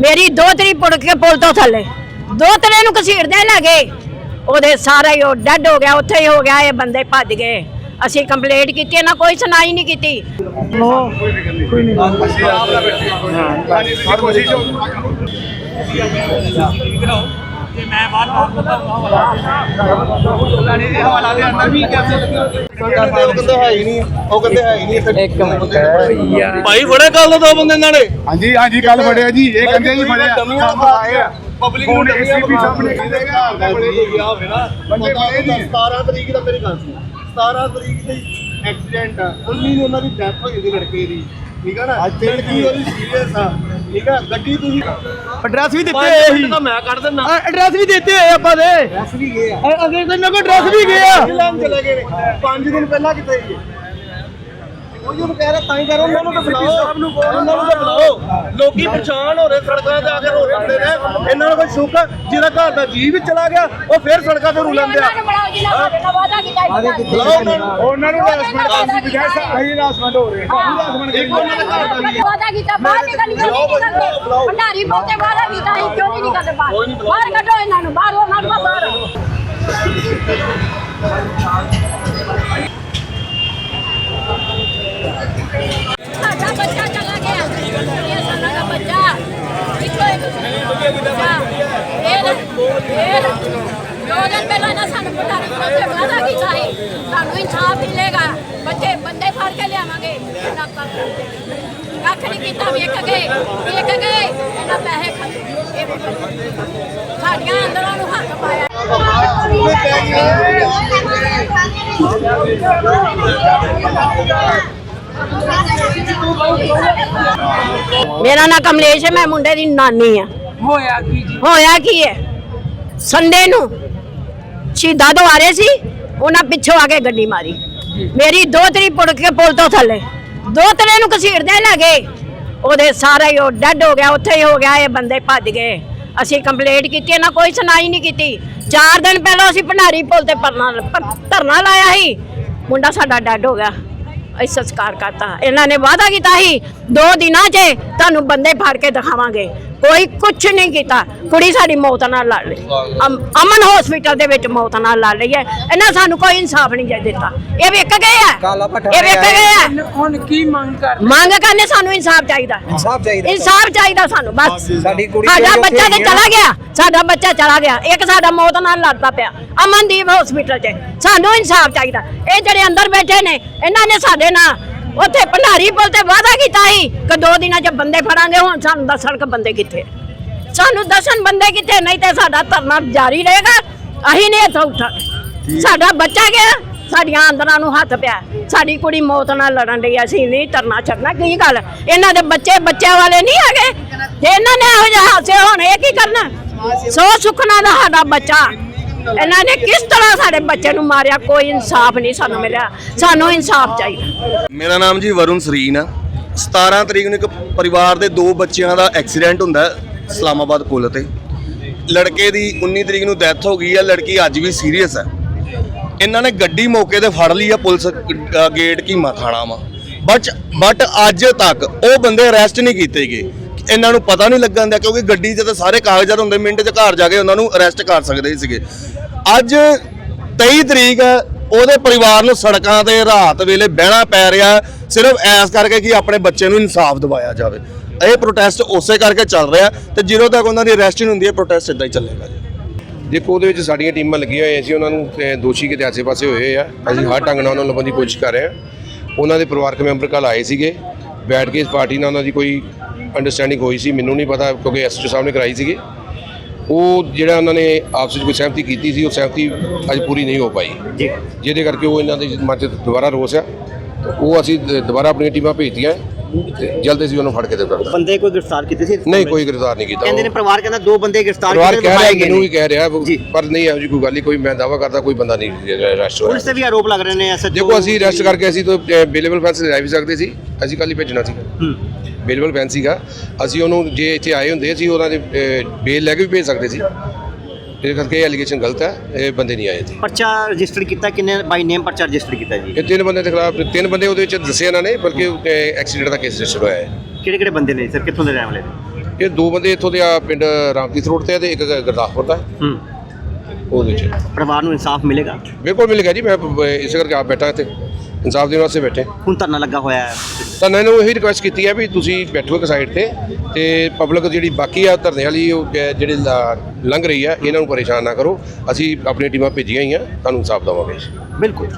ਮੇਰੀ ਦੋ ਤਰੀ ਪੁੜ ਕੇ ਪੁਲ ਤੋਂ ਥੱਲੇ। ਦੋ ਤਰੇ ਨੂੰ ਘਸੀੜਦੇ ਲੱਗੇ ਉਹਦੇ ਸਾਰਾ ਹੀ ਉਹ ਡੈਡ ਹੋ ਗਿਆ ਉੱਥੇ ਹੀ ਹੋ ਗਿਆ ਇਹ ਬੰਦੇ ਭੱਜ ਗਏ। ਅਸੀਂ ਕੰਪਲੇਂਟ ਕੀਤੀ ਨਾ ਕੋਈ ਸੁਣਾਈ ਨਹੀਂ ਕੀਤੀ। ਉਹ ਕਹਿੰਦੇ ਹੈ ਹੀ ਨਹੀਂ ਉਹ ਕਹਿੰਦੇ ਹੈ ਹੀ ਨਹੀਂ ਇੱਕ ਮਿੰਟ। ਯਾਰ। ਭਾਈ ਫੜੇ ਕੱਲ ਦੋ ਬੰਦੇ ਇਹਨਾਂ ਨੇ। ਹਾਂਜੀ ਹਾਂਜੀ ਕੱਲ ਫੜਿਆ ਜੀ ਇਹ ਕਹਿੰਦੇ ਜੀ ਫੜਿਆ। ਡਮੀਆਂ ਸਾਨੂੰ ਆਏ ਆ। ਪਬਲਿਕ ਨੂੰ ਡਮੀਆਂ ACP ਸਾਹਮਣੇ ਕਹਿੰਦੇ ਕਹਿੰਦੇ ਘਰ ਦਾ ਬੜੇ ਗਿਆ ਹੋਵੇ ਨਾ ਬੰਦੇ ਬੜੇ ਜੀ। 17 ਤਰੀਕ ਦਾ ਮੇਰੀ ਗੱਲ ਸੀ 17 ਤਰੀਕ ਦੀ ਐਕਸੀਡੈਂਟ ਆ। 19 ਨੂੰ ਉਹਨਾਂ ਦੀ ਡੈਥ ਹੋਈ ਸੀ ਲੜਕੇ ਦੀ। ਠੀਕ ਆ ਨਾ? ਅੱਜ ਲੜਕੀ ਉਹਦੀ ਸੀਰੀਅਸ ਆ। ਠੀਕ ਆ ਗੱਡੀ ਤੁਸੀਂ? ਐਡਰੈਸ ਵੀ ਦਿੱਤੇ ਹੋਏ ਸੀ। ਤਾਂ ਮੈਂ ਕੱਢ ਦਿੰਦਾ। ਐਡਰੈਸ ਵੀ ਦਿੱਤੇ ਹੋਏ ਆਪਾਂ ਦੇ। ਐਸ ਵੀ ਗਏ ਆ। ਤੇ ਮੇਰੇ ਕੋਲ ਐਡਰੈਸ ਵੀ ਗਏ ਆ। ਲੈਣ ਚਲੇ ਗਏ ਨੇ। 5 ਦਿਨ ਪਹਿਲਾਂ ਕਿੱਥੇ ਗਏ ਉਹ ਜੋ ਕਹਿ ਰਿਹਾ ਤਾਂ ਹੀ ਕਰ ਉਹਨਾਂ ਨੂੰ ਤਾਂ ਬੁਲਾਓ। ਸਾਹਿਬ ਨੂੰ ਉਹਨਾਂ ਨੂੰ ਤਾਂ ਬੁਲਾਓ। ਲੋਕੀ ਪਰੇਸ਼ਾਨ ਹੋ ਰਹੇ ਸੜਕਾਂ ਤੇ ਆ ਕੇ ਰੋ ਜਾਂਦੇ ਨੇ ਇਹਨਾਂ ਨੂੰ ਕੋਈ ਆ, ਜਿਹਦਾ ਘਰ ਦਾ ਜੀ ਵੀ ਚਲਾ ਗਿਆ ਉਹ ਫੇਰ ਸੜਕਾਂ ਤੇ ਰੁਲਣ ਦਿਆ ਉਹਨਾਂ ਨੂੰ ਉਹਨਾਂ ਨੂੰ। ਹਰਾਸਮੈਂਟ ਕਰਨ ਦੀ ਬਜਾਏ ਅਸੀਂ ਹਰਾਸਮੈਂਟ ਹੋ ਰਹੇ ਹਾਂ। ਹਰਾਸਮੈਂਟ ਇੱਕ ਉਹਨਾਂ ਦੇ ਘਰ ਦਾ ਜੀ ਵਾਦਾ ਕੀਤਾ ਬਾਹਰ ਨਿਕਲ ਕਿਉਂ ਨਹੀਂ ਨਿਕਲਦੇ ਭੰਡਾਰੀ ਬੋਤੇ ਵਾਦਾ ਕੀਤਾ ਸੀ ਕਿਉਂ ਨਹੀਂ ਨਿਕਲਦੇ ਬਾਹਰ? ਬਾਹਰ ਕੱਢੋ ਇਹਨਾਂ ਨੂੰ ਬਾਹਰ ਉਹਨਾਂ ਨੂੰ ਬਾਹਰ ਸਾਡਾ ਬੱਚਾ ਚਲਾ ਗਿਆ ਇਹ ਸਾਡਾ ਦਾ ਬੱਚਾ ਇੱਕੋ ਇੱਕ ਦੋ ਦਿਨ ਪਹਿਲਾਂ ਨਾ ਸਾਨੂੰ ਭੰਡਾਰੀ ਬੋਤੇ ਵਾਦਾ ਕੀਤਾ ਸੀ ਸਾਨੂੰ ਇਨਸਾਫ ਮਿਲੇਗਾ ਬੱਚੇ ਬੰਦੇ ਫੜ ਕੇ ਲਿਆਵਾਂਗੇ ਨਾ ਕਰ ਕੱਖ ਨਹੀਂ ਕੀਤਾ ਵੇਖ ਗਏ ਵੇਖ ਗਏ ਇਹਨਾਂ ਪੈਸੇ ਖਾਦੇ ਇਹ ਸਾਡੀਆਂ ਅੰਦਰਾਂ ਨੂੰ ਹੱਥ ਪਾਇਆ ਮੇਰਾ ਨਾਂ ਕਮਲੇਸ਼ ਹੈ ਮੈਂ ਮੁੰਡੇ ਦੀ ਨਾਨੀ ਆ ਹੋਇਆ ਕੀ ਜੀ? ਹੋਇਆ ਕੀ ਹੈ? ਸੰਡੇ ਨੂੰ ਸ਼ਹੀਦਾਂ ਤੋਂ ਆ ਰਹੇ ਸੀ ਉਹਨਾਂ ਪਿੱਛੋਂ ਆ ਕੇ ਗੱਡੀ ਮਾਰੀ। ਮੇਰੀ ਦੋ ਤਰੀ ਪੁੜ ਕੇ ਪੁਲ ਤੋਂ ਥੱਲੇ। ਦੋ ਤਰੇ ਨੂੰ ਘਸੀੜਦੇ ਲੱਗੇ ਉਹਦੇ ਸਾਰਾ ਹੀ ਉਹ ਡੈਡ ਹੋ ਗਿਆ ਉੱਥੇ ਹੀ ਹੋ ਗਿਆ ਇਹ ਬੰਦੇ ਭੱਜ ਗਏ। ਅਸੀਂ ਕੰਪਲੇਂਟ ਕੀਤੀ ਨਾ ਕੋਈ ਸੁਣਾਈ ਨਹੀਂ ਕੀਤੀ। ਚਾਰ ਦਿਨ ਪਹਿਲਾਂ ਅਸੀਂ ਭੰਡਾਰੀ ਪੁਲ ਤੇ ਪਰਨਾ ਧਰਨਾ ਲਾਇਆ ਸੀ। ਮੁੰਡਾ ਸਾਡਾ ਡੈਡ ਹੋ ਗਿਆ। ਅਸੀਂ ਸੰਸਕਾਰ ਕਰਤਾ। ਇਹਨਾਂ ਨੇ ਵਾਅਦਾ ਕੀਤਾ ਸੀ, ਦੋ ਦਿਨਾਂ 'ਚ ਤੁਹਾਨੂੰ ਬੰਦੇ ਫੜ ਕੇ ਦਿਖਾਵਾਂਗੇ। ਕੋਈ ਕੁਝ ਨਹੀਂ ਕੀਤਾ। ਕੁੜੀ ਸਾਡੀ ਮੌਤ ਨਾਲ ਲੜ ਲਈ। ਅਮ- ਅਮਨ ਹਸਪੀਟਲ ਦੇ ਵਿੱਚ ਮੌਤ ਨਾਲ ਲੜ ਰਹੀ ਹੈ। ਇਹਨਾਂ ਸਾਨੂੰ ਕੋਈ ਇਨਸਾਫ ਨਹੀਂ ਜੇ ਦਿੱਤਾ। ਇਹ ਵਿਕ ਗਏ ਆ। ਇਹ ਵਿਕ ਗਏ ਆ। ਹੁਣ ਕੀ ਮੰਗ ਕਰ ਮੰਗ ਕਰਨੇ ਸਾਨੂੰ ਇਨਸਾਫ ਚਾਹੀਦਾ। ਇਨਸਾਫ ਚਾਹੀਦਾ। ਇਨਸਾਫ ਚਾਹੀਦਾ ਸਾਨੂੰ ਬਸ। ਸਾਡੀ ਕੁੜੀ ਸਾਡਾ ਬੱਚਾ ਤੇ ਉੱਥੇ ਚਲਾ ਗਿਆ। ਸਾਡਾ ਬੱਚਾ ਚਲਾ ਗਿਆ। ਇੱਕ ਸਾਡਾ ਮੌਤ ਨਾਲ ਲੜਦਾ ਪਿਆ। ਅਮਨਦੀਪ ਹਸਪੀਟਲ 'ਚ। ਸਾਨੂੰ ਇਨਸਾਫ ਚਾਹੀਦਾ। ਇਹ ਜਿਹੜੇ ਅੰਦਰ ਬੈਠੇ ਨੇ ਇਹਨਾਂ ਨੇ ਸਾਡੇ ਨਾਲ ਉੱਥੇ ਭੰਡਾਰੀ ਪੁਲ ਤੇ ਵਾਅਦਾ ਕੀਤਾ ਸੀ ਕਿ ਦੋ ਦਿਨਾਂ 'ਚ ਬੰਦੇ ਫੜਾਂਗੇ ਹੁਣ ਸਾਨੂੰ ਦੱਸਣ ਕਿ ਬੰਦੇ ਕਿੱਥੇ ਸਾਨੂੰ ਦੱਸਣ ਬੰਦੇ ਕਿੱਥੇ ਨਹੀਂ ਤੇ ਸਾਡਾ ਧਰਨਾ ਜਾਰੀ ਰਹੇਗਾ। ਅਸੀਂ ਨਹੀਂ ਇੱਥੋਂ ਉੱਠਾਂਗੇ ਸਾਡਾ ਬੱਚਾ ਗਿਆ ਸਾਡੀਆਂ ਅੰਦਰਾਂ ਨੂੰ ਹੱਥ ਪਿਆ। ਸਾਡੀ ਕੁੜੀ ਮੌਤ ਨਾਲ ਲੜਨ ਲਈ ਅਸੀਂ ਨਹੀਂ ਧਰਨਾ ਛੱਡਣਾ ਕੀ ਗੱਲ? ਇਹਨਾਂ ਦੇ ਬੱਚੇ ਬੱਚਿਆਂ ਵਾਲੇ ਨਹੀਂ ਹੈਗੇ? ਜੇ ਇਹਨਾਂ ਨੇ ਇਹੋ ਜਿਹੇ ਹਾਸੇ ਹੋਣ ਇਹ ਕੀ ਕਰਨਾ? ਸੋ ਸੁਖਣਾ ਦਾ ਸਾਡਾ ਬੱਚਾ। ਇਹਨਾਂ ਨੇ ਕਿਸ ਤਰ੍ਹਾਂ ਸਾਡੇ ਬੱਚੇ ਨੂੰ ਮਾਰਿਆ? ਕੋਈ ਇਨਸਾਫ ਨਹੀਂ ਸਾਨੂੰ ਮਿਲਿਆ। ਸਾਨੂੰ ਇਨਸਾਫ ਚਾਹੀਦਾ। ਮੇਰਾ ਨਾਮ ਜੀ ਵਰੁਣ ਸਰੀਨ ਆ। 17 ਤਰੀਕ ਨੂੰ ਇੱਕ ਪਰਿਵਾਰ ਦੇ ਦੋ ਬੱਚਿਆਂ ਦਾ ਐਕਸੀਡੈਂਟ ਹੁੰਦਾ ਇਸਲਾਮਾਬਾਦ ਪੁਲ ਤੇ। ਲੜਕੇ ਦੀ 19 ਤਰੀਕ ਨੂੰ ਡੈਥ ਹੋ ਗਈ ਆ। ਲੜਕੀ ਅੱਜ ਵੀ ਸੀਰੀਅਸ ਹੈ ਇਹਨਾਂ ਨੇ ਗੱਡੀ ਮੌਕੇ ਤੇ ਫੜ ਲਈ ਆ। ਪੁਲਿਸ ਗੇਟ ਕੀਮਾ ਥਾਣਾ ਵਾ। ਬਟ ਬਟ ਅੱਜ ਤੱਕ ਉਹ ਬੰਦੇ ਅਰੈਸਟ ਨਹੀਂ ਕੀਤੇ ਗਏ। ਇਹਨਾਂ ਨੂੰ ਪਤਾ ਨਹੀਂ ਲੱਗਣ ਦਿਆ ਕਿਉਂਕਿ ਗੱਡੀ 'ਚ ਤਾਂ ਸਾਰੇ ਕਾਗਜ਼ਾਤ ਹੁੰਦੇ। ਮਿੰਟ 'ਚ ਘਰ ਜਾ ਕੇ ਉਹਨਾਂ ਨੂੰ ਅਰੈਸਟ ਕਰ ਸਕਦੇ ਸੀਗੇ। ਅੱਜ 23 ਤਰੀਕ ਉਹਦੇ ਪਰਿਵਾਰ ਨੂੰ ਸੜਕਾਂ ਤੇ ਰਾਤ ਵੇਲੇ ਬਹਿਣਾ ਪੈ ਰਿਹਾ ਸਿਰਫ ਐਸ ਕਰਕੇ ਕਿ ਆਪਣੇ ਬੱਚੇ ਨੂੰ ਇਨਸਾਫ ਦਿਵਾਇਆ ਜਾਵੇ। ਇਹ ਪ੍ਰੋਟੈਸਟ ਉਸੇ ਕਰਕੇ ਚੱਲ ਰਿਹਾ ਤੇ ਜਦੋਂ ਤੱਕ ਉਹਨਾਂ ਦੀ ਅਰੈਸਟ ਨਹੀਂ ਹੁੰਦੀ, ਇਹ ਪ੍ਰੋਟੈਸਟ ਇਦਾਂ ਹੀ ਚੱਲੇਗਾ ਜੀ। ਦੇਖੋ, ਉਹਦੇ ਵਿੱਚ ਸਾਡੀਆਂ ਟੀਮਾਂ ਲੱਗੀਆਂ ਹੋਈਆਂ ਸੀ, ਉਹਨਾਂ ਨੂੰ ਦੋਸ਼ੀ ਕਿਤੇ ਆਸੇ-ਪਾਸੇ ਹੋਏ ਆ। ਅਸੀਂ ਹਰ ਢੰਗ ਨਾਲ ਉਹਨਾਂ ਨੂੰ ਲੱਭਣ ਦੀ ਕੋਸ਼ਿਸ਼ ਕਰ ਰਹੇ ਹਾਂ। ਉਹਨਾਂ ਦੇ ਪਰਿਵਾਰਕ ਮੈਂਬਰ ਕੱਲ ਆਏ ਸੀਗੇ। ਬੈਠ ਕੇ ਇਸ ਪਾਰਟੀ ਨਾਲ ਉਹਨਾਂ ਦੀ ਕੋਈ ਅੰਡਰਸਟੈਂਡਿੰਗ ਹੋਈ ਸੀ, ਮੈਨੂੰ ਨਹੀਂ ਪਤਾ, ਕਿਉਂਕਿ ਐਸਐਚਓ ਸਾਹਿਬ ਨੇ ਕਰਾਈ ਸੀਗੀ। ਉਹ ਜਿਹੜਾ ਉਹਨਾਂ ਨੇ ਆਪਸ ਵਿੱਚ ਕੋਈ ਸਹਿਮਤੀ ਕੀਤੀ ਸੀ ਉਹ ਸਹਿਮਤੀ ਅੱਜ ਪੂਰੀ ਨਹੀਂ ਹੋ ਪਾਈ। ਜਿਹਦੇ ਕਰਕੇ ਉਹ ਇਹਨਾਂ ਦੇ ਮਨ 'ਚ ਦੁਬਾਰਾ ਰੋਸ ਆ। ਉਹ ਅਸੀਂ ਦੁਬਾਰਾ ਆਪਣੀਆਂ ਟੀਮਾਂ ਭੇਜਤੀਆਂ। ਜਲਦ ਅਸੀਂ ਉਹਨੂੰ ਫੜ ਕੇ ਦੇਵਾਂਗੇ ਬੰਦੇ ਕੋਈ ਗ੍ਰਿਫਤਾਰ ਕੀਤੇ ਸੀ ਨਹੀਂ ਕੋਈ ਗ੍ਰਿਫਤਾਰ ਨਹੀਂ ਕੀਤਾ। ਕਹਿੰਦੇ ਨੇ ਪਰਿਵਾਰ ਕਹਿੰਦਾ ਦੋ ਬੰਦੇ ਗ੍ਰਿਫਤਾਰ ਪਰਿਵਾਰ ਕਹਿ ਰਿਹਾ ਮੈਨੂੰ ਵੀ ਕਹਿ ਰਿਹਾ। ਪਰ ਨਹੀਂ ਇਹੋ ਕੋਈ ਗੱਲ ਨਹੀਂ ਕੋਈ ਮੈਂ ਦਾਵਾ ਕਰਦਾ ਕੋਈ ਬੰਦਾ ਨਹੀਂ ਅਰੈਸਟ ਹੋਇਆ। ਪੁਲਿਸ ਤੇ ਵੀ ਆਰੋਪ ਲੱਗ ਰਹੇ ਨੇ ਐਸਐਚਓ ਦੇਖੋ ਅਸੀਂ ਅਰੈਸਟ ਕਰਕੇ ਅਸੀਂ ਤਾਂ ਬੇਲੇਬਲ ਫੈਂਸ ਲੈ ਵੀ ਸਕਦੇ ਸੀ ਅਸੀਂ ਕੱਲ ਹੀ ਭੇਜਣਾ ਸੀ। ਹੂੰ। ਬੇਲੇਬਲ ਫੈਂਸ ਸੀਗਾ ਅਸੀਂ ਉਹਨੂੰ ਜੇ ਇੱਥੇ ਆਏ ਹੁੰਦੇ ਅਸੀਂ ਉਹਨਾਂ ਦੇ ਬੇਲ ਲੈ ਕੇ ਵੀ ਭੇਜ ਸਕਦੇ ਸੀ। ਇਹ ਕਰਕੇ ਐਲੀਗੇਸ਼ਨ ਗਲਤ ਹੈ ਇਹ ਬੰਦੇ ਨਹੀਂ ਆਏ ਇੱਥੇ। ਪਰਚਾ ਰਜਿਸਟਰ ਕੀਤਾ ਕਿੰਨੇ ਬਾਈ ਨੇਮ ਪਰਚਾ ਰਜਿਸਟਰ ਕੀਤਾ ਜੀ? ਇਹ ਤਿੰਨ ਬੰਦੇ ਦੇ ਖਿਲਾਫ ਤਿੰਨ ਬੰਦੇ ਉਹਦੇ ਵਿੱਚ ਦੱਸੇ ਇਹਨਾਂ ਨੇ ਬਲਕਿ ਐਕਸੀਡੈਂਟ ਦਾ ਕੇਸ ਰਜਿਸਟਰ ਹੋਇਆ ਹੈ। ਕਿਹੜੇ ਕਿਹੜੇ ਬੰਦੇ ਨੇ ਸਰ ਕਿੱਥੋਂ ਦੇ ਰਹਿਣ ਵਾਲੇ ਨੇ? ਇਹ ਦੋ ਬੰਦੇ ਇੱਥੋਂ ਦੇ ਆ ਪਿੰਡ ਰਾਮਦੀਤ ਰੋਡ ਤੇ ਆ ਤੇ ਇੱਕ ਗੁਰਦਾਸਪੁਰ ਦਾ। ਹੂੰ। ਉਹਦੇ ਵਿੱਚ। ਪਰਿਵਾਰ ਨੂੰ ਇਨਸਾਫ ਮਿਲੇਗਾ? ਬਿਲਕੁਲ ਮਿਲ ਗਿਆ ਜੀ ਮੈਂ ਬ- ਇਸੇ ਕਰਕੇ ਆਪ ਬੈਠਾ ਇੱਥੇ। ਇਨਸਾਫ ਦੇਣ ਵਾਸਤੇ ਬੈਠੇ। ਹੁਣ ਧਰਨਾ ਲੱਗਾ ਹੋਇਆ ਹੈ। ਤਾਂ ਇਹਨੂੰ ਇਹੀ ਰਿਕੁਐਸਟ ਕੀਤੀ ਹੈ ਵੀ ਤੁਸੀਂ ਬੈਠੋ ਇੱਕ ਸਾਈਡ ਤੇ ਤੇ ਪਬਲਿਕ ਜਿਹੜੀ ਬਾਕੀ ਆ ਧਰਨੇ ਵਾਲੀ ਉਹ ਜਿਹੜੀ ਲੰਘ ਰਹੀ ਆ ਇਹਨਾਂ ਨੂੰ ਪਰੇਸ਼ਾਨ ਨਾ ਕਰੋ। ਅਸੀਂ ਆਪਣੀਆਂ ਟੀਮਾਂ ਭੇਜੀਆਂ ਹੀ ਆ ਤੁਹਾਨੂੰ ਇਨਸਾਫ ਦੇਵਾਂਗੇ। ਬਿਲਕੁਲ।